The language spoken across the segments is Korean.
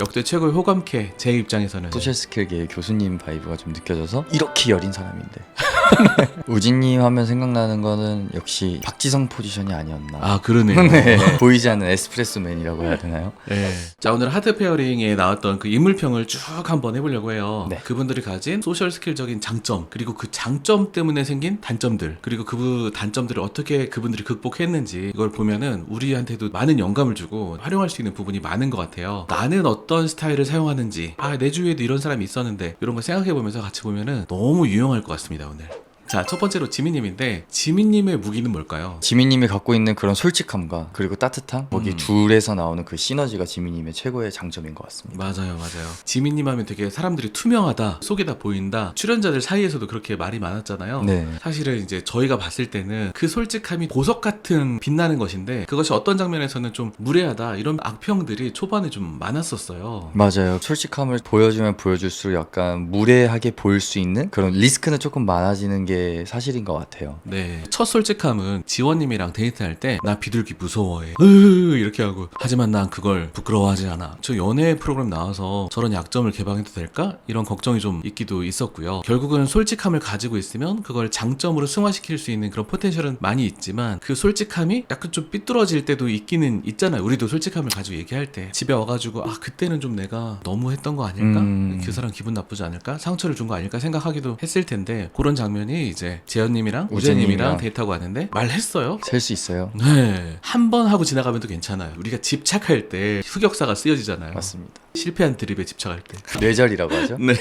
역대 최고의 호감캐 제 입장에서는. 소셜 스킬계의 교수님 바이브가 좀 느껴져서 이렇게 여린 사람인데 우진님 하면 생각나는 거는 역시 박지성 포지션이 아니었나 아 그러네요. 네. 보이지 않는 에스프레소맨이라고 해야 되나요? 네. 자 오늘 하드 페어링에 나왔던 그 인물평을 쭉 한번 해보려고 해요. 네. 그분들이 가진 소셜 스킬적인 장점 그리고 그 장점 때문에 생긴 단점들 그리고 그 단점들을 어떻게 그분들이 극복했는지 이걸 보면은 우리한테도 많은 영감을 주고 활용할 수 있는 부분이 많은 것 같아요. 나는 어떤 스타일을 사용하는지 아 내 주위에도 이런 사람이 있었는데 이런 거 생각해 보면서 같이 보면은 너무 유용할 것 같습니다 오늘. 자 첫 번째로 지민님인데 지민님의 무기는 뭘까요? 지민님이 갖고 있는 그런 솔직함과 그리고 따뜻함 거기 음. 둘에서 나오는 그 시너지가 지민님의 최고의 장점인 것 같습니다. 맞아요, 맞아요. 지민님 하면 되게 사람들이 투명하다, 속에다 보인다. 출연자들 사이에서도 그렇게 말이 많았잖아요. 네. 사실은 이제 저희가 봤을 때는 그 솔직함이 보석 같은 빛나는 것인데 그것이 어떤 장면에서는 좀 무례하다 이런 악평들이 초반에 좀 많았었어요. 맞아요. 솔직함을 보여주면 보여줄수록 약간 무례하게 보일 수 있는 그런 리스크는 조금 많아지는 게 사실인 것 같아요. 네. 첫 솔직함은 지원님이랑 데이트할 때 나 비둘기 무서워해. 으 이렇게 하고 하지만 난 그걸 부끄러워하지 않아. 저 연애 프로그램 나와서 저런 약점을 개방해도 될까? 이런 걱정이 좀 있기도 있었고요. 결국은 솔직함을 가지고 있으면 그걸 장점으로 승화시킬 수 있는 그런 포텐셜은 많이 있지만 그 솔직함이 약간 좀 삐뚤어질 때도 있기는 있잖아요. 우리도 솔직함을 가지고 얘기할 때 집에 와가지고 아 그때는 좀 내가 너무 했던 거 아닐까? 음. 그 사람 기분 나쁘지 않을까? 상처를 준 거 아닐까 생각하기도 했을 텐데 그런 장면이 이제 재현님이랑 우재님이랑 우재님이랑 데이트하고 왔는데 말했어요. 셀 수 있어요. 네. 한 번 하고 지나가면 또 괜찮아요. 우리가 집착할 때 흑역사가 쓰여지잖아요. 맞습니다. 실패한 드립에 집착할 때. 뇌절이라고 하죠. 네.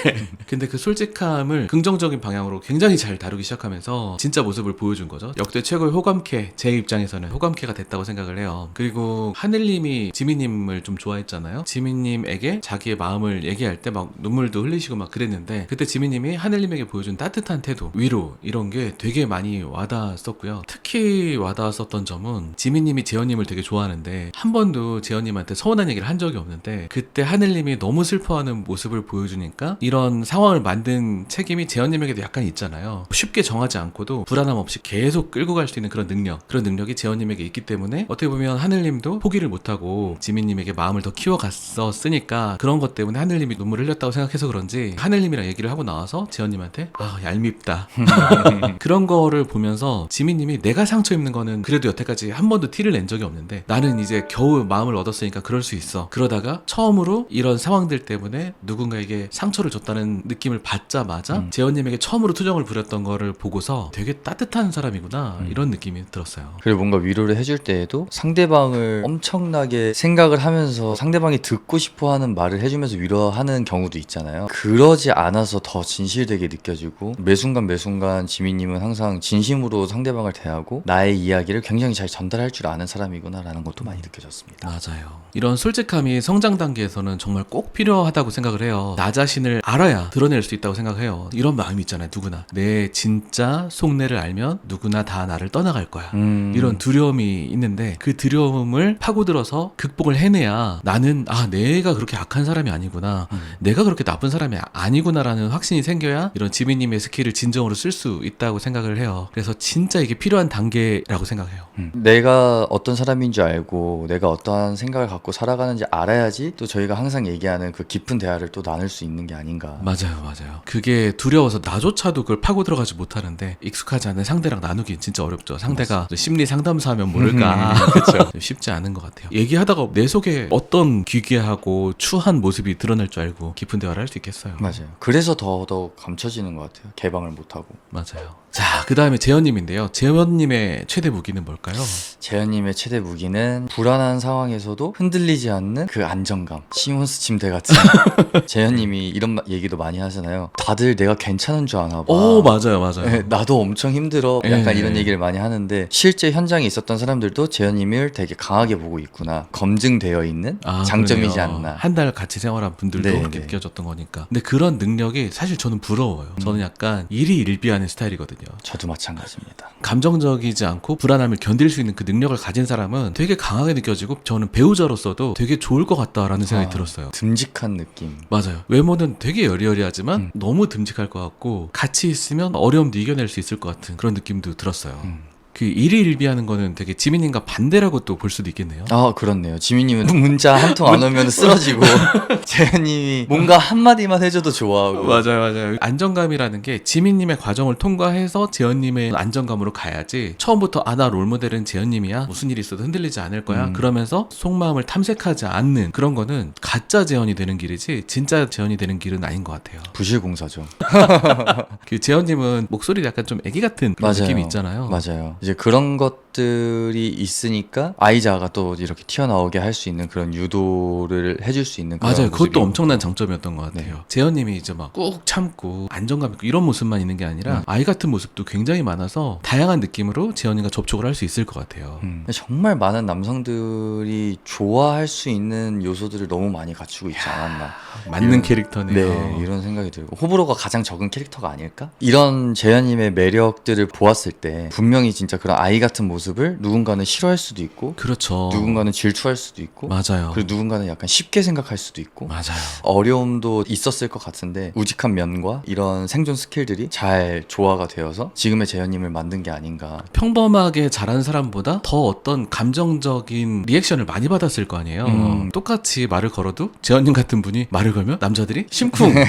근데 그 솔직함을 긍정적인 방향으로 굉장히 잘 다루기 시작하면서 진짜 모습을 보여준 거죠. 역대 최고의 호감캐, 제 입장에서는 호감캐가 됐다고 생각을 해요. 그리고 하늘님이 지민님을 좀 좋아했잖아요. 지민님에게 자기의 마음을 얘기할 때 막 눈물도 흘리시고 막 그랬는데 그때 지민님이 하늘님에게 보여준 따뜻한 태도, 위로 이런 게 되게 많이 와닿았었고요. 특히 와닿았었던 점은 지민님이 재현님을 되게 좋아하는데 한 번도 재현님한테 서운한 얘기를 한 적이 없는데 그때 하늘님이 너무 슬퍼하는 모습을 보여주니까 이런 상황을 만든 책임이 재현님에게도 약간 있잖아요. 쉽게 정하지 않고도 불안함 없이 계속 끌고 갈 수 있는 그런 능력, 그런 능력이 재현님에게 있기 때문에 어떻게 보면 하늘님도 포기를 못하고 지민님에게 마음을 더 키워갔었으니까 그런 것 때문에 하늘님이 눈물을 흘렸다고 생각해서 그런지 하늘님이랑 얘기를 하고 나와서 재현님한테 아 얄밉다 그런 거를 보면서 지민님이 내가 상처 입는 거는 그래도 여태까지 한 번도 티를 낸 적이 없는데 나는 이제 겨우 마음을 얻었으니까 그럴 수 있어. 그러다가 처음으로 이런 상황들 때문에 누군가에게 상처를 줬다는 느낌을 받자마자 음. 재현님에게 처음으로 투정을 부렸던 거를 보고서 되게 따뜻한 사람이구나 음. 이런 느낌이 들었어요. 그리고 뭔가 위로를 해줄 때에도 상대방을 엄청나게 생각을 하면서 상대방이 듣고 싶어 하는 말을 해주면서 위로하는 경우도 있잖아요. 그러지 않아서 더 진실되게 느껴지고 매 순간 매 순간 지민님은 항상 진심으로 상대방을 대하고 나의 이야기를 굉장히 잘 전달할 줄 아는 사람이구나라는 것도 많이 느껴졌습니다. 맞아요. 이런 솔직함이 성장 단계에서는 정말 꼭 필요하다고 생각을 해요. 나 자신을 알아야 드러낼 수 있다고 생각해요. 이런 마음이 있잖아요, 누구나. 내 진짜 속내를 알면 누구나 다 나를 떠나갈 거야. 음, 이런 두려움이 있는데 그 두려움을 파고들어서 극복을 해내야 나는 아 내가 그렇게 악한 사람이 아니구나 음. 내가 그렇게 나쁜 사람이 아니구나라는 확신이 생겨야 이런 지민님의 스킬을 진정으로 쓸 수 있다고 생각을 해요 그래서 진짜 이게 필요한 단계라고 생각해요 음. 내가 어떤 사람인 줄 알고 내가 어떠한 생각을 갖고 살아가는지 알아야지 또 저희가 항상 얘기하는 그 깊은 대화를 또 나눌 수 있는 게 아닌가. 맞아요 맞아요 그게 두려워서 나조차도 그걸 파고 들어가지 못하는데 익숙하지 않은 상대랑 나누기 진짜 어렵죠 상대가 심리 상담사면 모를까 그렇죠 쉽지 않은 것 같아요 얘기하다가 내 속에 어떤 기괴하고 추한 모습이 드러날 줄 알고 깊은 대화를 할 수 있겠어요 맞아요. 그래서 더더욱 감춰지는 것 같아요. 개방을 못 하고. 맞아요. 자, 그 다음에 재현님인데요. 재현님의 최대 무기는 뭘까요? 재현님의 최대 무기는 불안한 상황에서도 흔들리지 않는 그 안정감. 시몬스 침대 같은. 재현님이 이런 마- 얘기도 많이 하잖아요. 다들 내가 괜찮은 줄 아나 봐. 오, 맞아요, 맞아요. 네, 나도 엄청 힘들어. 약간 예. 이런 얘기를 많이 하는데 실제 현장에 있었던 사람들도 재현님을 되게 강하게 보고 있구나. 검증되어 있는 아, 장점이지 그러네요. 않나. 한 달 같이 생활한 분들도 네, 그렇게 네. 느껴졌던 거니까. 근데 그런 능력이 사실 저는 부러워요. 음. 저는 약간 일이 일비하는 스타일이거든요. 저도 마찬가지입니다. 감정적이지 않고 불안함을 견딜 수 있는 그 능력을 가진 사람은 되게 강하게 느껴지고 저는 배우자로서도 되게 좋을 것 같다라는 생각이 아. 들었어요. 듬직한 느낌. 맞아요. 외모는 되게 여리여리하지만 음. 너무 듬직할 것 같고 같이 있으면 어려움도 이겨낼 수 있을 것 같은 그런 느낌도 들었어요. 음. 그 일희일비하는 거는 되게 지민님과 반대라고 또 볼 수도 있겠네요. 아 그렇네요. 지민님은 문자 한 통 안 오면 쓰러지고 재현님이 뭔가 한 마디만 해줘도 좋아하고. 맞아요, 맞아요. 안정감이라는 게 지민님의 과정을 통과해서 재현님의 안정감으로 가야지 처음부터 아 나 롤모델은 재현님이야 무슨 일이 있어도 흔들리지 않을 거야 음. 그러면서 속마음을 탐색하지 않는 그런 거는 가짜 재현이 되는 길이지 진짜 재현이 되는 길은 아닌 것 같아요. 부실공사죠. 그 재현님은 목소리 약간 좀 애기 같은 그런 맞아요. 느낌이 있잖아요. 맞아요. 이제 그런 것 들이 있으니까 아이자가 또 이렇게 튀어나오게 할 수 있는 그런 유도를 해줄 수 있는 그런 맞아요. 모습이 그것도 엄청난 장점이었던 것 같아요. 네. 재현님이 이제 막 꾹 참고 안정감 있고 이런 모습만 있는 게 아니라 음. 아이 같은 모습도 굉장히 많아서 다양한 느낌으로 재현이가 접촉을 할 수 있을 것 같아요. 음. 정말 많은 남성들이 좋아할 수 있는 요소들을 너무 많이 갖추고 있지 않았나. 맞는 이런- 캐릭터네요. 네, 이런 생각이 들고 호불호가 가장 적은 캐릭터가 아닐까? 이런 재현님의 매력들을 보았을 때 분명히 진짜 그런 아이 같은 모습을 누군가는 싫어할 수도 있고 그렇죠. 누군가는 질투할 수도 있고 맞아요. 그리고 누군가는 약간 쉽게 생각할 수도 있고 맞아요. 어려움도 있었을 것 같은데 우직한 면과 이런 생존 스킬들이 잘 조화가 되어서 지금의 재현님을 만든 게 아닌가. 평범하게 잘한 사람보다 더 어떤 감정적인 리액션을 많이 받았을 거 아니에요. 음. 똑같이 말을 걸어도 재현님 같은 분이 말을 걸면 남자들이 심쿵.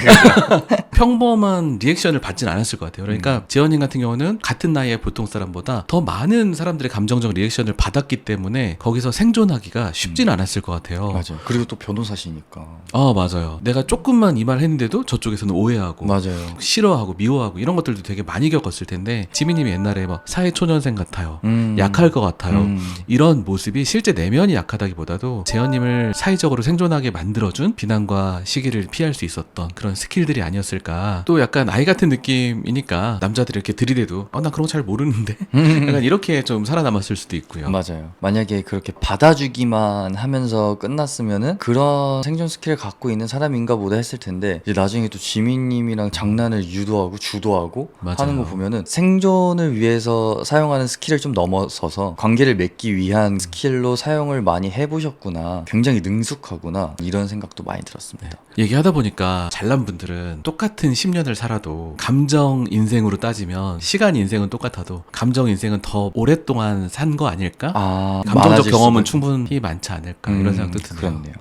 평범한 리액션을 받진 않았을 것 같아요. 그러니까 음. 재현님 같은 경우는 같은 나이의 보통 사람보다 더 많은 사람들의 감정적 리액션을 받았기 때문에 거기서 생존하기가 쉽진 않았을 것 같아요. 음. 맞아요. 그리고 또 변호사시니까. 아 맞아요. 내가 조금만 이 말 했는데도 저쪽에서는 오해하고 맞아요. 싫어하고 미워하고 이런 것들도 되게 많이 겪었을 텐데 지민님이 옛날에 막 사회 초년생 같아요. 음. 약할 것 같아요. 음. 이런 모습이 실제 내면이 약하다기보다도 재현님을 사회적으로 생존하게 만들어준 비난과 시기를 피할 수 있었던 그런 스킬들이 아니었을까. 또 약간 아이 같은 느낌이니까 남자들이 이렇게 들이대도 어, 나 그런 거 잘 모르는데. 약간 이렇게 좀 살아남았을 수도 있고요. 맞아요. 만약에 그렇게 받아주기만 하면서 끝났으면은 그런 생존 스킬을 갖고 있는 사람인가 보다 했을 텐데 이제 나중에 또 지민님이랑 장난을 유도하고 주도하고 맞아요. 하는 거 보면은 생존을 위해서 사용하는 스킬을 좀 넘어서서 관계를 맺기 위한 스킬로 사용을 많이 해보셨구나. 굉장히 능숙하구나. 이런 생각도 많이 들었습니다. 얘기하다 보니까 잘난 분들은 똑같은 10년을 살아도 감정 인생으로 따지면 시간 인생은 똑같아도 감정 인생은 더 오랫동안 산 거 아닐까? 아, 감정적 많아질 경험은 충분히 많지 않을까 이런 음, 생각도 드네요. 그렇네요.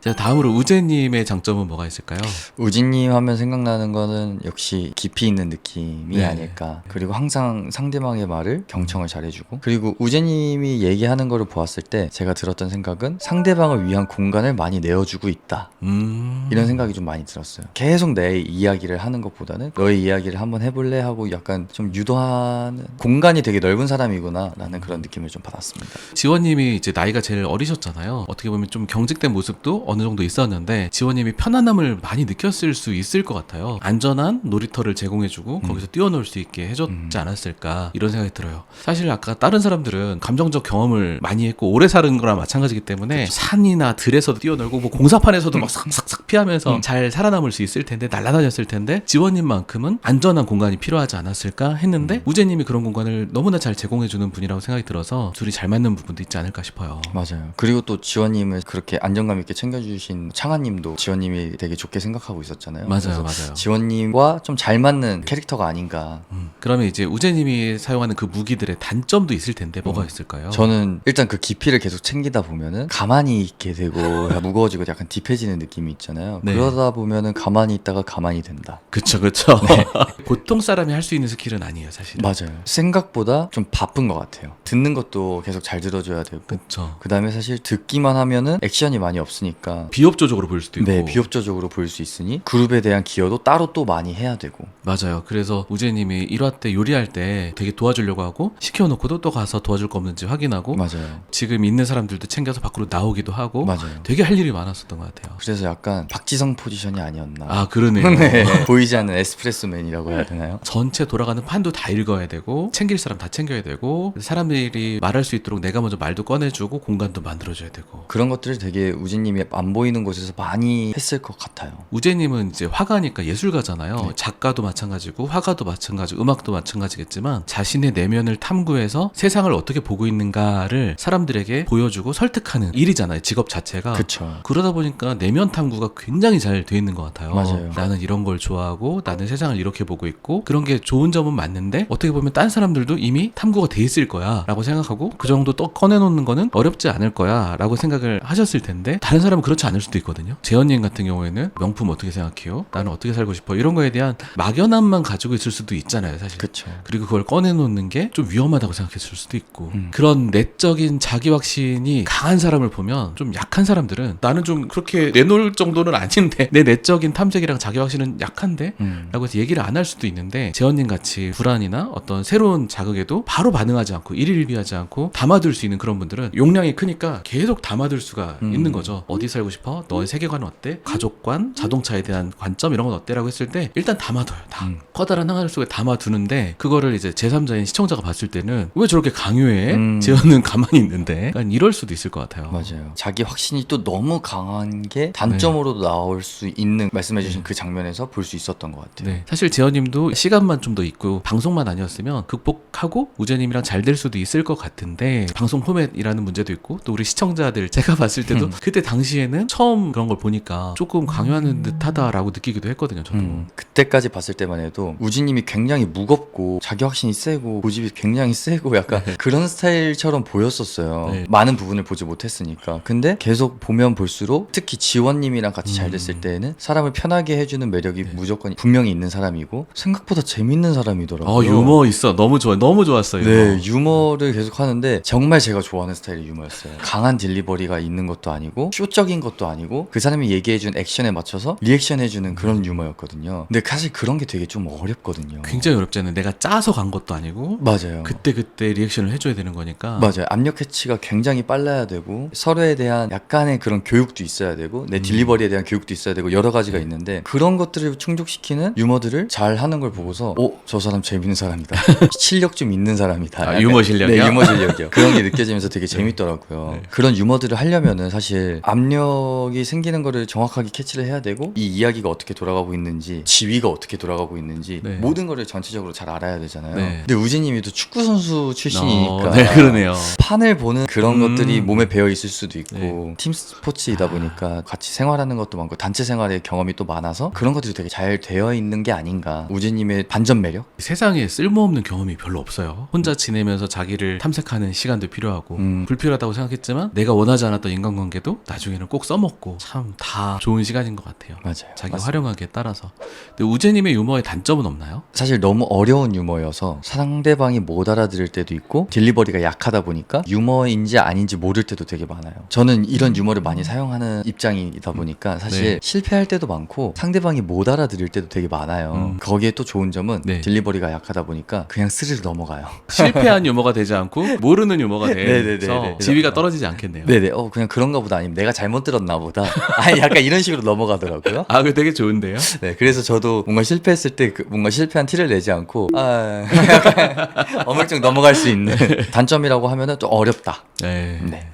자 다음으로 우재님의 장점은 뭐가 있을까요? 우진님 하면 생각나는 거는 역시 깊이 있는 느낌이 네. 아닐까. 그리고 항상 상대방의 말을 경청을 잘해주고. 그리고 우재님이 얘기하는 거를 보았을 때 제가 들었던 생각은 상대방을 위한 공간을 많이 내어주고 있다. 음... 이런 생각이 좀 많이 들었어요. 계속 내 이야기를 하는 것보다는 너의 이야기를 한번 해볼래 하고 약간 좀 유도하는 공간이 되게 넓은 사람이구나 라는 그런 느낌을 좀 받았습니다. 지원님이 이제 나이가 제일 어리셨잖아요. 어떻게 보면 좀 경직된 모습도 어느 정도 있었는데 지원님이 편안함을 많이 느꼈을 수 있을 것 같아요. 안전한 놀이터를 제공해주고 거기서 뛰어놀 수 있게 해줬지 음. 않았을까 이런 생각이 들어요. 사실 아까 다른 사람들은 감정적 경험을 많이 했고 오래 사는 거랑 마찬가지기 때문에 산이나 들에서도 뛰어놀고 뭐 공사판에서도 막 싹싹싹 피하면서 음. 잘 살아남을 수 있을 텐데 날아다녔을 텐데 지원님만큼은 안전한 공간이 필요하지 않았을까 했는데 음. 우재님이 그런 공간을 너무나 잘 제공해주는 분이라고 생각이 들어서 둘이 잘 맞는 부분도 있지 않을까 싶어요. 맞아요. 그리고 또 지원님을 그렇게 안정감 있게 챙겨 주신 창아님도 지원님이 되게 좋게 생각하고 있었잖아요. 맞아요, 맞아요. 지원님과 좀 잘 맞는 캐릭터가 아닌가. 음, 그러면 이제 우재님이 사용하는 그 무기들의 단점도 있을 텐데 뭐가 있을까요? 저는 일단 그 깊이를 계속 챙기다 보면은 가만히 있게 되고 무거워지고 약간 딥해지는 느낌이 있잖아요. 네. 그러다 보면은 가만히 있다가 가만히 된다. 그쵸 그쵸. 보통 사람이 할 수 있는 스킬은 아니에요 사실. 맞아요. 생각보다 좀 바쁜 것 같아요. 듣는 것도 계속 잘 들어줘야 되고. 그쵸. 그 다음에 사실 듣기만 하면은 액션이 많이 없으니까. 비협조적으로 보일 수도 있고. 네, 비협조적으로 보일 수 있으니 그룹에 대한 기여도 따로 또 많이 해야 되고. 맞아요. 그래서 우재님이 1화 때 요리할 때 되게 도와주려고 하고 시켜놓고도 또 가서 도와줄 거 없는지 확인하고 맞아요. 지금 있는 사람들도 챙겨서 밖으로 나오기도 하고 맞아요. 되게 할 일이 많았었던 것 같아요. 그래서 약간 박지성 포지션이 아니었나. 아 그러네요. 네. 보이지 않는 에스프레소맨이라고 해야 되나요? 전체 돌아가는 판도 다 읽어야 되고 챙길 사람 다 챙겨야 되고 사람들이 말할 수 있도록 내가 먼저 말도 꺼내주고 공간도 만들어줘야 되고 그런 것들을 되게 우진님이 안 보이는 곳에서 많이 했을 것 같아요. 우재님은 이제 화가니까 예술가잖아요. 네. 작가도 마찬가지고 화가도 마찬가지고 음악도 마찬가지겠지만 자신의 내면을 탐구해서 세상을 어떻게 보고 있는가를 사람들에게 보여주고 설득하는 일이잖아요. 직업 자체가. 그쵸. 그러다 보니까 내면 탐구가 굉장히 잘 돼 있는 것 같아요. 맞아요. 나는 이런 걸 좋아하고 나는 세상을 이렇게 보고 있고 그런 게 좋은 점은 맞는데 어떻게 보면 딴 사람들도 이미 탐구가 돼 있을 거야라고 생각하고 그 정도 또 꺼내놓는 거는 어렵지 않을 거야라고 생각을 하셨을 텐데 다른 사람은 그렇지 않을 수도 있거든요. 재현님 같은 경우에는 명품 어떻게 생각해요? 나는 어떻게 살고 싶어? 이런 거에 대한 막연함만 가지고 있을 수도 있잖아요, 사실. 그쵸. 그리고 그걸 꺼내놓는 게 좀 위험하다고 생각했을 수도 있고 음. 그런 내적인 자기 확신이 강한 사람을 보면 좀 약한 사람들은 나는 좀 그렇게 내놓을 정도는 아닌데 내 내적인 탐색이랑 자기 확신은 약한데 음. 라고 해서 얘기를 안 할 수도 있는데 재현님 같이 불안이나 어떤 새로운 자극에도 바로 반응하지 않고 일일비하지 않고 담아둘 수 있는 그런 분들은 용량이 크니까 계속 담아둘 수가 음. 있는 거죠 어디 살고 싶어? 너의 세계관은 어때? 가족관? 자동차에 대한 관점 이런 건 어때? 라고 했을 때 일단 담아둬요 다 음. 커다란 항아리 속에 담아두는데 그거를 이제 제3자인 시청자가 봤을 때는 왜 저렇게 강요해? 음. 재현은 가만히 있는데 약간 이럴 수도 있을 것 같아요 맞아요. 자기 확신이 또 너무 강한 게 단점으로도 나올 수 있는 말씀해주신 그 장면에서 볼 수 있었던 것 같아요. 네. 사실 재현님도 시간만 좀 더 있고 방송만 아니었으면 극복하고 우재님이랑 잘 될 수도 있을 것 같은데 방송 포맷이라는 문제도 있고 또 우리 시청자들 제가 봤을 때도 음. 그때 당시에 는 처음 그런 걸 보니까 조금 강요하는 듯하다라고 느끼기도 했거든요. 저도. 음, 그때까지 봤을 때만 해도 우진님이 굉장히 무겁고 자기 확신이 세고 고집이 굉장히 세고 약간 그런 스타일처럼 보였었어요. 네. 많은 부분을 보지 못했으니까. 근데 계속 보면 볼수록 특히 지원님이랑 같이 잘 됐을 음. 때는 사람을 편하게 해주는 매력이 네. 무조건 분명히 있는 사람이고 생각보다 재밌는 사람이더라고요. 어 유머 있어. 너무 좋아. 너무 좋았어요. 네, 유머. 유머를 계속 하는데 정말 제가 좋아하는 스타일의 유머였어요. 강한 딜리버리가 있는 것도 아니고 쇼적인 것도 아니고 그 사람이 얘기해준 액션에 맞춰서 리액션해주는 그런 유머였거든요. 근데 사실 그런 게 되게 좀 어렵거든요. 굉장히 어렵잖아요. 내가 짜서 간 것도 아니고 맞아요. 그때 그때 리액션을 해줘야 되는 거니까. 맞아요. 압력 캐치가 굉장히 빨라야 되고 서로에 대한 약간의 그런 교육도 있어야 되고 내 음. 딜리버리에 대한 교육도 있어야 되고 여러 가지가 있는데 그런 것들을 충족시키는 유머들을 잘 하는 걸 보고서 어, 저 사람 재밌는 사람이다. 실력 좀 있는 사람이다. 아, 약간- 유머 실력이요? 네, 유머 실력이요. 그런 게 느껴지면서 되게 재밌더라고요. 네. 그런 유머들을 하려면은 사실 압 력이 생기는 거를 정확하게 캐치를 해야 되고 이 이야기가 어떻게 돌아가고 있는지 지위가 어떻게 돌아가고 있는지 네. 모든 거를 전체적으로 잘 알아야 되잖아요. 네. 근데 우진님이 또 축구 선수 출신이니까 어, 네 그러네요. 판을 보는 그런 음. 것들이 몸에 배어 있을 수도 있고 네. 팀 스포츠이다 보니까 같이 생활하는 것도 많고 단체 생활의 경험이 또 많아서 그런 것들이 되게 잘 되어 있는 게 아닌가 우진님의 반전 매력 세상에 쓸모없는 경험이 별로 없어요. 혼자 지내면서 자기를 탐색하는 시간도 필요하고 음. 불필요하다고 생각했지만 내가 원하지 않았던 인간관계도 나중에는 꼭 써먹고 참 다 좋은 시간인 것 같아요. 맞아요 자기 맞습니다. 활용하기에 따라서. 근데 우재님의 유머의 단점은 없나요? 사실 너무 어려운 유머여서 상대방이 못 알아들을 때도 있고 딜리버리가 약하다 보니까 유머인지 아닌지 모를 때도 되게 많아요. 저는 이런 유머를 많이 사용하는 입장이다 보니까 사실 네. 실패할 때도 많고 상대방이 못 알아들을 때도 되게 많아요. 음. 거기에 또 좋은 점은 네. 딜리버리가 약하다 보니까 그냥 스르르 넘어가요. 실패한 유머가 되지 않고 모르는 유머가 네네네네. 돼서 지위가 떨어지지 않겠네요. 네네. 어 그냥 그런가 보다 아니면 내가 잘못 들었나 보다. 아니 약간 이런 식으로 넘어가더라고요. 아, 그거 되게 좋은데요? 네, 그래서 저도 뭔가 실패했을 때 그 뭔가 실패한 티를 내지 않고 아 약간 어물쩍 넘어갈 수 있는 단점이라고 하면은 좀 어렵다. 네. 네.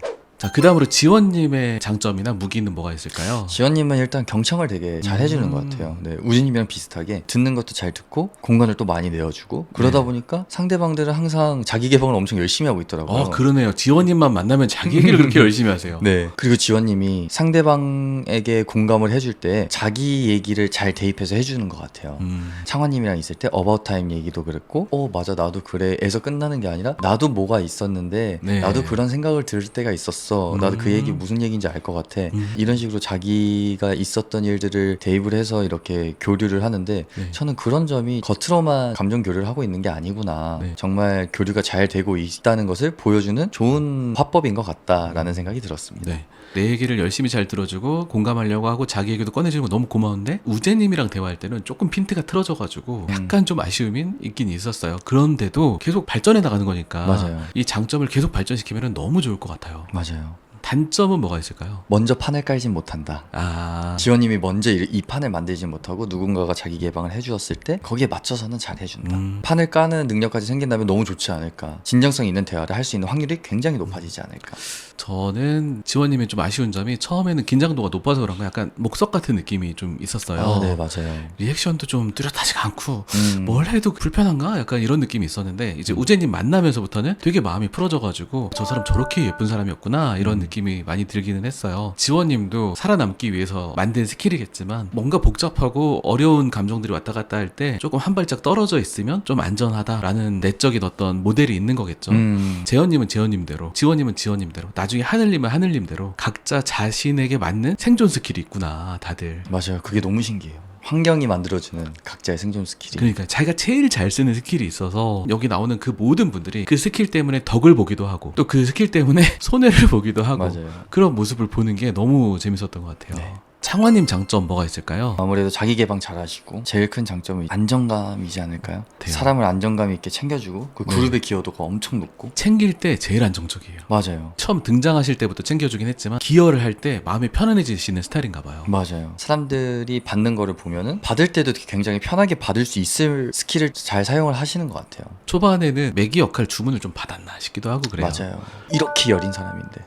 자, 그 다음으로 지원님의 장점이나 무기는 뭐가 있을까요? 지원님은 일단 경청을 되게 잘 해주는 음. 것 같아요. 네, 우진님이랑 비슷하게 듣는 것도 잘 듣고 공간을 또 많이 내어주고 그러다 네. 보니까 상대방들은 항상 자기 개방을 엄청 열심히 하고 있더라고요. 어, 그러네요. 지원님만 만나면 자기 얘기를 그렇게 열심히 하세요. 네. 그리고 지원님이 상대방에게 공감을 해줄 때 자기 얘기를 잘 대입해서 해주는 것 같아요. 음. 창환님이랑 있을 때 어바웃 타임 얘기도 그랬고 어 맞아 나도 그래에서 끝나는 게 아니라 나도 뭐가 있었는데 네. 나도 그런 생각을 들을 때가 있었어 나도 그 음. 얘기 무슨 얘기인지 알 것 같아 음. 이런 식으로 자기가 있었던 일들을 대입을 해서 이렇게 교류를 하는데 네. 저는 그런 점이 겉으로만 감정 교류를 하고 있는 게 아니구나 네. 정말 교류가 잘 되고 있다는 것을 보여주는 좋은 화법인 것 같다라는 생각이 들었습니다 네. 내 얘기를 열심히 잘 들어주고 공감하려고 하고 자기 얘기도 꺼내주는 거 너무 고마운데 우재님이랑 대화할 때는 조금 핀트가 틀어져가지고 음. 약간 좀 아쉬움이 있긴 있었어요. 그런데도 계속 발전해 나가는 거니까 맞아요. 이 장점을 계속 발전시키면 너무 좋을 것 같아요. 맞아요 단점은 뭐가 있을까요? 먼저 판을 깔진 못한다. 아, 지원님이 먼저 이, 이 판을 만들지 못하고 누군가가 자기 개방을 해주었을 때 거기에 맞춰서는 잘 해준다. 음. 판을 까는 능력까지 생긴다면 너무 좋지 않을까. 진정성 있는 대화를 할 수 있는 확률이 굉장히 높아지지 않을까. 저는 지원님이 좀 아쉬운 점이 처음에는 긴장도가 높아서 그런가 약간 목석 같은 느낌이 좀 있었어요. 아, 네 맞아요. 리액션도 좀 뚜렷하지가 않고 음. 뭘 해도 불편한가? 약간 이런 느낌이 있었는데 이제 우재님 만나면서부터는 되게 마음이 풀어져가지고 저 사람 저렇게 예쁜 사람이었구나 이런 음. 느낌이 많이 들기는 했어요. 지원님도 살아남기 위해서 만든 스킬이겠지만 뭔가 복잡하고 어려운 감정들이 왔다 갔다 할 때 조금 한 발짝 떨어져 있으면 좀 안전하다라는 내적인 어떤 모델이 있는 거겠죠. 음. 재현님은 재현님대로, 지원님은 지원님대로, 나중에 하늘님은 하늘님대로 각자 자신에게 맞는 생존 스킬이 있구나, 다들. 맞아요. 그게 너무 신기해요. 환경이 만들어주는 각자의 생존 스킬이. 그러니까 자기가 제일 잘 쓰는 스킬이 있어서 여기 나오는 그 모든 분들이 그 스킬 때문에 덕을 보기도 하고 또 그 스킬 때문에 손해를 보기도 하고 맞아요. 그런 모습을 보는 게 너무 재밌었던 것 같아요. 네. 창화님 장점 뭐가 있을까요? 아무래도 자기 개방 잘하시고 제일 큰 장점은 안정감이지 않을까요? 돼요. 사람을 안정감 있게 챙겨주고 그 네. 그룹의 기여도가 엄청 높고 챙길 때 제일 안정적이에요. 맞아요. 처음 등장하실 때부터 챙겨주긴 했지만 기여를 할 때 마음이 편안해지시는 스타일인가 봐요. 맞아요. 사람들이 받는 거를 보면은 받을 때도 굉장히 편하게 받을 수 있을 스킬을 잘 사용을 하시는 것 같아요. 초반에는 매기 역할 주문을 좀 받았나 싶기도 하고 그래요. 맞아요. 이렇게 여린 사람인데.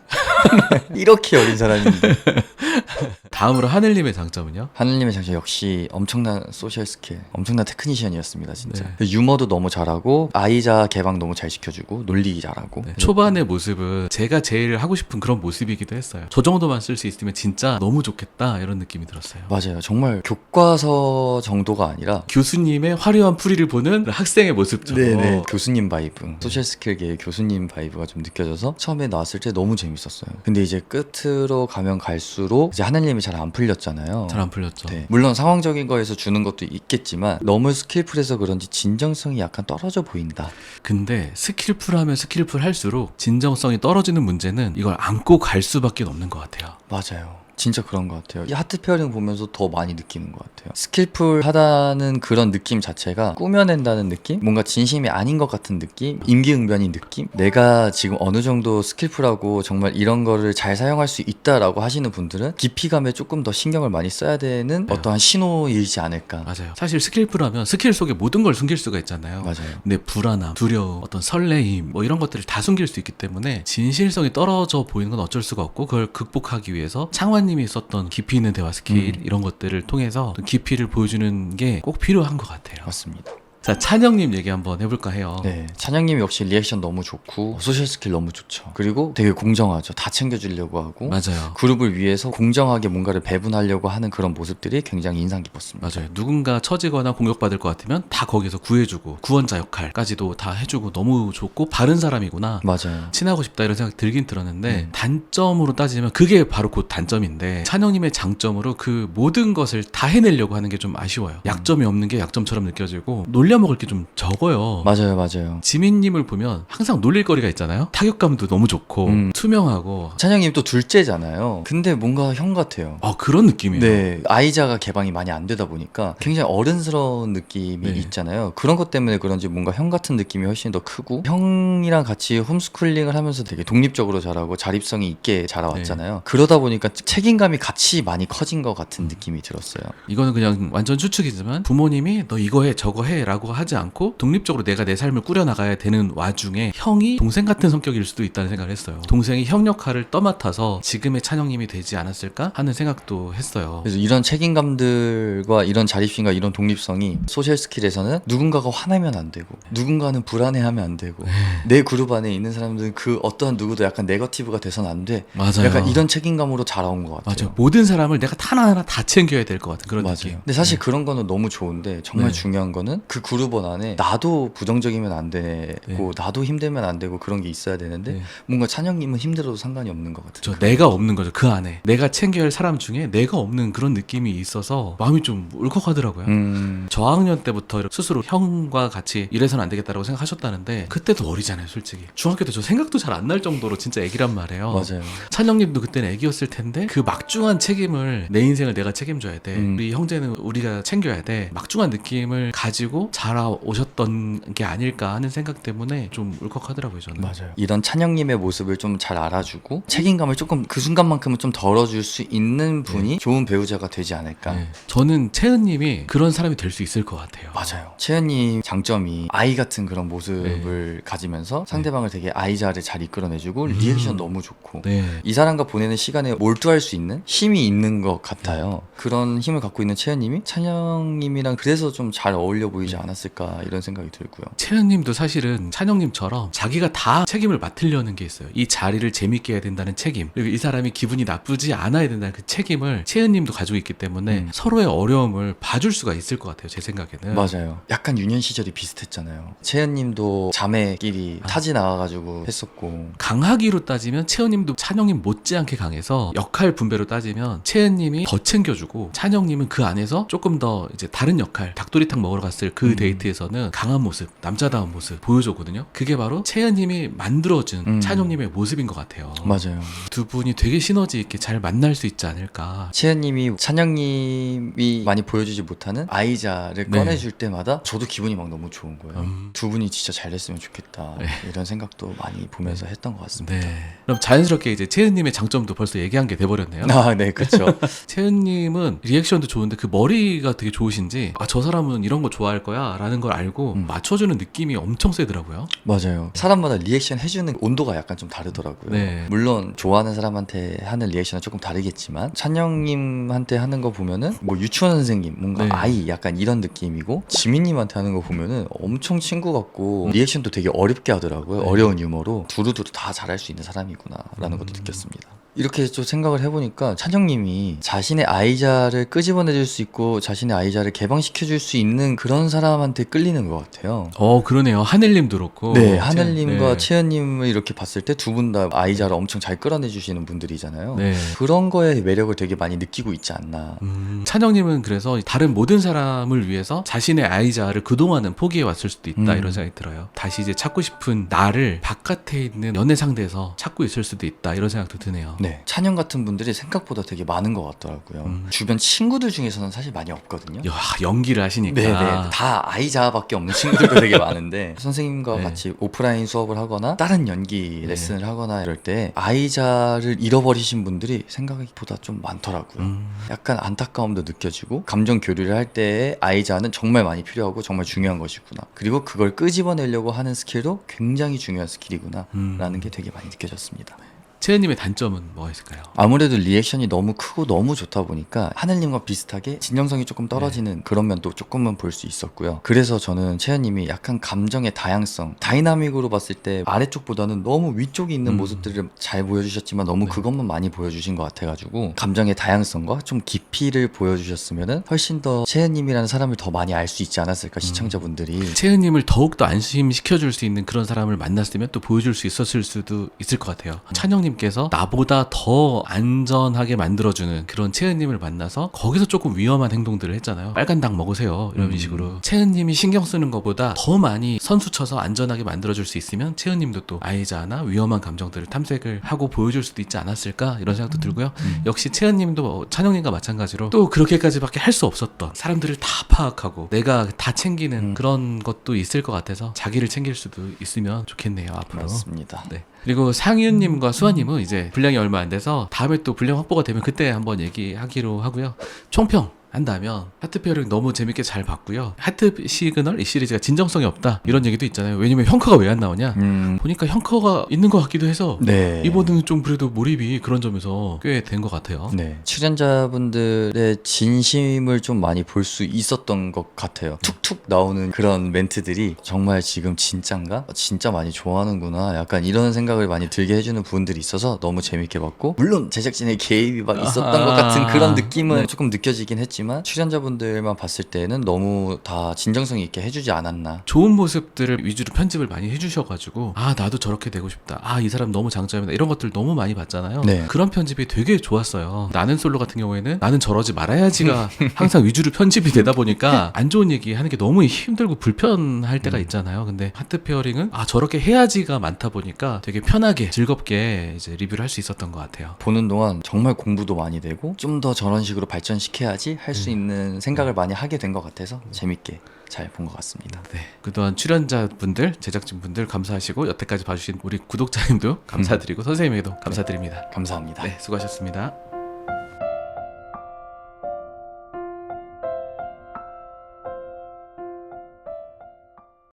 이렇게 여린 사람인데. 다음으로 하늘님의 장점은요? 하늘님의 장점 역시 엄청난 소셜 스킬, 엄청난 테크니션이었습니다, 진짜. 네. 그 유머도 너무 잘하고 아이자 개방 너무 잘 시켜주고 놀리기 잘하고. 네, 초반의 모습은 제가 제일 하고 싶은 그런 모습이기도 했어요. 저 정도만 쓸 수 있으면 진짜 너무 좋겠다 이런 느낌이 들었어요. 맞아요. 정말 교과서 정도가 아니라 교수님의 화려한 풀이를 보는 학생의 모습처럼 교수님 바이브 소셜 스킬계의 교수님 바이브가 좀 느껴져서 처음에 나왔을 때 너무 재밌었어요 근데 이제 끝으로 가면 갈수록 이제 하늘님이 잘 안 풀렸잖아요 잘 안 풀렸죠. 네. 물론 상황적인 거에서 주는 것도 있겠지만 너무 스킬풀해서 그런지 진정성이 약간 떨어져 보인다 근데 스킬풀 하면 스킬풀 할수록 진정성이 떨어지는 문제는 이걸 안고 갈 수밖에 없는 것 같아요. 맞아요 진짜 그런 것 같아요. 이 하트 페어링 보면서 더 많이 느끼는 것 같아요. 스킬풀 하다는 그런 느낌 자체가 꾸며낸다는 느낌? 뭔가 진심이 아닌 것 같은 느낌? 임기응변인 느낌? 내가 지금 어느 정도 스킬풀하고 정말 이런 거를 잘 사용할 수 있다라고 하시는 분들은 깊이감에 조금 더 신경을 많이 써야 되는 네. 어떠한 신호이지 않을까. 맞아요. 사실 스킬풀 하면 스킬 속에 모든 걸 숨길 수가 있잖아요. 맞아요. 근데 불안함, 두려움, 어떤 설레임 뭐 이런 것들을 다 숨길 수 있기 때문에 진실성이 떨어져 보이는 건 어쩔 수가 없고 그걸 극복하기 위해서 창 환님이 썼던 깊이 있는 대화 스킬 음. 이런 것들을 통해서 또 깊이를 보여주는 게 꼭 필요한 것 같아요. 맞습니다 자 찬영님 얘기 한번 해볼까 해요. 네, 찬영님 역시 리액션 너무 좋고 소셜 스킬 너무 좋죠. 그리고 되게 공정하죠. 다 챙겨주려고 하고 맞아요. 그룹을 위해서 공정하게 뭔가를 배분하려고 하는 그런 모습들이 굉장히 인상 깊었습니다. 맞아요. 누군가 처지거나 공격받을 것 같으면 다 거기서 구해주고 구원자 역할까지도 다 해주고 너무 좋고 바른 사람이구나. 맞아요. 친하고 싶다 이런 생각 들긴 들었는데 음. 단점으로 따지면 그게 바로 곧 단점인데 찬영님의 장점으로 그 모든 것을 다 해내려고 하는 게 좀 아쉬워요. 약점이 없는 게 약점처럼 느껴지고 놀려 먹을 게 좀 적어요. 맞아요, 맞아요. 지민님을 보면 항상 놀릴 거리가 있잖아요. 타격감도 너무 좋고 음. 투명하고 찬영님 또 둘째잖아요. 근데 뭔가 형 같아요. 아 그런 느낌이에요. 네, 아이자가 개방이 많이 안 되다 보니까 굉장히 어른스러운 느낌이 네. 있잖아요. 그런 것 때문에 그런지 뭔가 형 같은 느낌이 훨씬 더 크고 형이랑 같이 홈스쿨링을 하면서 되게 독립적으로 자라고 자립성이 있게 자라왔잖아요. 네. 그러다 보니까 책임감이 같이 많이 커진 것 같은 느낌이 들었어요. 이거는 그냥 완전 추측이지만 부모님이 너 이거 해 저거 해라고 하지 않고 독립적으로 내가 내 삶을 꾸려 나가야 되는 와중에 형이 동생 같은 성격일 수도 있다는 생각을 했어요. 동생이 형 역할을 떠맡아서 지금의 찬영님이 되지 않았을까 하는 생각도 했어요. 그래서 이런 책임감들과 이런 자립심과 이런 독립성이 소셜 스킬에서는 누군가가 화내면 안 되고 누군가는 불안해하면 안 되고 네. 내 그룹 안에 있는 사람들은 그 어떠한 누구도 약간 네거티브가 돼서는 안 돼. 맞아요. 약간 이런 책임감으로 자라온 것 같아요. 맞아요. 모든 사람을 내가 하나하나 다 챙겨야 될 것 같은 그런 맞아요. 느낌. 근데 사실 그런 거는 너무 좋은데 정말 네. 중요한 거는 그 그룹 원 안에 나도 부정적이면 안 되고 네. 나도 힘들면 안 되고 그런 게 있어야 되는데 네. 뭔가 찬영님은 힘들어도 상관이 없는 것 같아요. 저 내가 없는 거죠 그 안에 내가 챙겨야 할 사람 중에 내가 없는 그런 느낌이 있어서 마음이 좀 울컥하더라고요. 음, 저학년 때부터 스스로 형과 같이 이래서는 안 되겠다라고 생각하셨다는데 그때도 어리잖아요 솔직히 중학교 때 저 생각도 잘 안 날 정도로 진짜 애기란 말이에요 맞아요. 찬영님도 그때는 애기였을 텐데 그 막중한 책임을 내 인생을 내가 책임져야 돼 음. 우리 형제는 우리가 챙겨야 돼 막중한 느낌을 가지고 자라오셨던 게 아닐까 하는 생각 때문에 좀 울컥하더라고요 저는. 맞아요. 이런 찬영님의 모습을 좀 잘 알아주고 책임감을 조금 그 순간만큼은 좀 덜어줄 수 있는 분이 좋은 배우자가 되지 않을까. 네. 저는 채은님이 그런 사람이 될 수 있을 것 같아요. 맞아요. 채연님 장점이 아이 같은 그런 모습을 가지면서 상대방을 되게 아이자를 잘 이끌어내주고 음. 리액션 너무 좋고 네. 이 사람과 보내는 시간에 몰두할 수 있는 힘이 있는 것 같아요. 그런 힘을 갖고 있는 채연님이 찬영님이랑 그래서 좀 잘 어울려 보이지 네. 않았을까 이런 생각이 들고요. 채은님도 사실은 찬영님처럼 자기가 다 책임을 맡으려는 게 있어요. 이 자리를 재밌게 해야 된다는 책임, 그리고 이 사람이 기분이 나쁘지 않아야 된다는 그 책임을 채은님도 가지고 있기 때문에 음. 서로의 어려움을 봐줄 수가 있을 것 같아요. 제 생각에는. 맞아요. 약간 유년 시절이 비슷했잖아요. 채연님도 자매끼리 아. 타지 나와가지고 했었고. 강하기로 따지면 채은님도 찬영님 못지않게 강해서 역할 분배로 따지면 채은님이 더 챙겨주고 찬영님은 그 안에서 조금 더 이제 다른 역할 닭도리탕 먹으러 갔을 그 음. 데이트에서는 강한 모습 남자다운 모습 보여줬거든요 그게 바로 채은님이 만들어준 음. 찬영님의 모습인 것 같아요 맞아요. 두 분이 되게 시너지 있게 잘 만날 수 있지 않을까 채연님이 찬영님이 많이 보여주지 못하는 아이자를 네. 꺼내줄 때마다 저도 기분이 막 너무 좋은 거예요. 음. 두 분이 진짜 잘 됐으면 좋겠다. 네. 이런 생각도 많이 보면서 했던 것 같습니다. 네 그럼 자연스럽게 이제 채은님의 장점도 벌써 얘기한 게 돼버렸네요 아, 네, 그렇죠. 채은님은 리액션도 좋은데 그 머리가 되게 좋으신지 아 저 사람은 이런 거 좋아할 거야 라는 걸 알고 음. 맞춰주는 느낌이 엄청 세더라고요 맞아요. 사람마다 리액션 해주는 온도가 약간 좀 다르더라고요. 네. 물론 좋아하는 사람한테 하는 리액션은 조금 다르겠지만 찬영님한테 하는 거 보면은 뭐 유치원 선생님 뭔가 네. 아이 약간 이런 느낌이고 지민님한테 하는 거 보면은 엄청 친구 같고 리액션도 되게 어렵게 하더라고요. 네. 어려운 유머로 두루두루 다 잘할 수 있는 사람이구나라는 것도 음. 느꼈습니다. 이렇게 좀 생각을 해보니까 찬영님이 자신의 아이자를 끄집어내줄 수 있고 자신의 아이자를 개방시켜줄 수 있는 그런 사람한테 끌리는 것 같아요. 어 그러네요 하늘님도 그렇고 네, 하늘님과 네. 채연님을 이렇게 봤을 때 두 분 다 아이자를 엄청 잘 끌어내 주시는 분들이잖아요. 네. 그런 거에 매력을 되게 많이 느끼고 있지 않나. 음, 찬영님은 그래서 다른 모든 사람을 위해서 자신의 아이자를 그동안은 포기해 왔을 수도 있다 음. 이런 생각이 들어요. 다시 이제 찾고 싶은 나를 바깥에 있는 연애 상대에서 찾고 있을 수도 있다 이런 생각도 드네요. 네, 찬영 같은 분들이 생각보다 되게 많은 것 같더라고요. 음. 주변 친구들 중에서는 사실 많이 없거든요. 야, 연기를 하시니까. 네, 네, 다 아이자밖에 없는 친구들도 되게 많은데 선생님과 네. 같이 오프라인 수업을 하거나 다른 연기 네. 레슨을 하거나 이럴 때 아이자를 잃어버리신 분들이 생각보다 좀 많더라고요. 음, 약간 안타까움도 느껴지고 감정 교류를 할 때의 아이자는 정말 많이 필요하고 정말 중요한 것이구나. 그리고 그걸 끄집어내려고 하는 스킬도 굉장히 중요한 스킬이구나. 음. 라는 게 되게 많이 느껴졌습니다. 채은님의 단점은 뭐가 있을까요? 아무래도 리액션이 너무 크고 너무 좋다 보니까 하늘님과 비슷하게 진정성이 조금 떨어지는 그런 면도 조금은 볼 수 있었고요. 그래서 저는 채연님이 약간 감정의 다양성, 다이나믹으로 봤을 때 아래쪽보다는 너무 위쪽에 있는 음. 모습들을 잘 보여주셨지만 너무 네. 그것만 많이 보여주신 것 같아가지고 감정의 다양성과 좀 깊이를 보여주셨으면 훨씬 더 채연님이라는 사람을 더 많이 알 수 있지 않았을까 시청자분들이. 채은님을 더욱더 안심시켜줄 수 있는 그런 사람을 만났으면 또 보여줄 수 있었을 수도 있을 것 같아요. 찬영님 께서 나보다 더 안전하게 만들어주는 그런 채은님을 만나서 거기서 조금 위험한 행동들을 했잖아요. 빨간 닭 먹으세요. 이런 음. 식으로. 채은님이 신경 쓰는 것보다 더 많이 선수 쳐서 안전하게 만들어줄 수 있으면 채은님도 또 아이자나 위험한 감정들을 탐색을 하고 보여줄 수도 있지 않았을까 이런 생각도 들고요. 음. 역시 채은님도 뭐 찬영님과 마찬가지로 또 그렇게까지밖에 할 수 없었던 사람들을 다 파악하고 내가 다 챙기는 음. 그런 것도 있을 것 같아서 자기를 챙길 수도 있으면 좋겠네요 앞으로. 맞습니다. 네. 그리고 상윤님과 수아님은 이제 분량이 얼마 안 돼서 다음에 또 분량 확보가 되면 그때 한번 얘기하기로 하고요. 총평 한다면 하트페어링 너무 재밌게 잘 봤고요. 하트 시그널 이 시리즈가 진정성이 없다 이런 얘기도 있잖아요. 왜냐면 형커가 왜 안 나오냐? 음, 보니까 형커가 있는 것 같기도 해서 네. 이번에는 좀 그래도 몰입이 그런 점에서 꽤 된 것 같아요. 네. 출연자분들의 진심을 좀 많이 볼 수 있었던 것 같아요. 툭툭 나오는 그런 멘트들이 정말 지금 진짠가? 진짜 많이 좋아하는구나. 약간 이런 생각을 많이 들게 해주는 부분들이 있어서 너무 재밌게 봤고, 물론 제작진의 개입이 막 있었던 아하. 것 같은 그런 느낌은 네. 조금 느껴지긴 했 지만, 출연자분들만 봤을 때는 너무 다 진정성 있게 해주지 않았나. 좋은 모습들을 위주로 편집을 많이 해주셔가지고 아 나도 저렇게 되고 싶다. 아 이 사람 너무 장점이다. 이런 것들 너무 많이 봤잖아요. 네. 그런 편집이 되게 좋았어요. 나는 솔로 같은 경우에는 나는 저러지 말아야지가 항상 위주로 편집이 되다 보니까 안 좋은 얘기 하는 게 너무 힘들고 불편할 때가 있잖아요. 근데 하트 페어링은 아 저렇게 해야지가 많다 보니까 되게 편하게 즐겁게 이제 리뷰를 할 수 있었던 것 같아요. 보는 동안 정말 공부도 많이 되고, 좀 더 저런 식으로 발전시켜야지 할 수 있는 생각을 많이 하게 된 것 같아서 재밌게 잘 본 것 같습니다. 네. 그동안 출연자분들, 제작진분들 감사하시고 여태까지 봐주신 우리 구독자님도 감사드리고 선생님에게도 감사드립니다. 감사합니다. 네, 수고하셨습니다.